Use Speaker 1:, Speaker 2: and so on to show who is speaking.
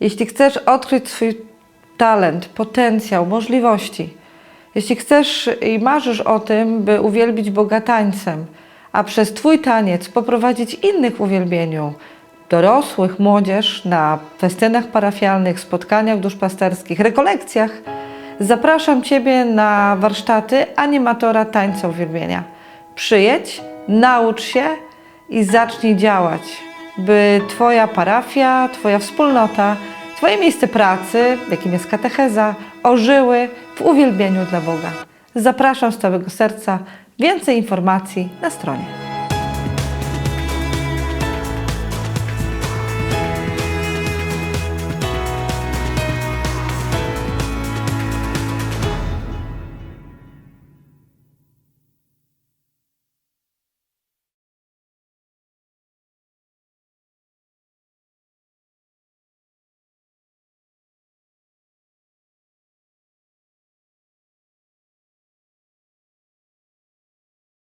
Speaker 1: jeśli chcesz odkryć swój talent, potencjał, możliwości, jeśli chcesz i marzysz o tym, by uwielbić Boga tańcem, a przez Twój taniec poprowadzić innych w uwielbieniu, dorosłych, młodzież na festynach parafialnych, spotkaniach duszpasterskich, rekolekcjach, zapraszam Ciebie na warsztaty animatora tańca uwielbienia. Przyjedź, naucz się i zacznij działać, by Twoja parafia, Twoja wspólnota, Twoje miejsce pracy, jakim jest katecheza, ożyły w uwielbieniu dla Boga. Zapraszam z całego serca. Więcej informacji na stronie.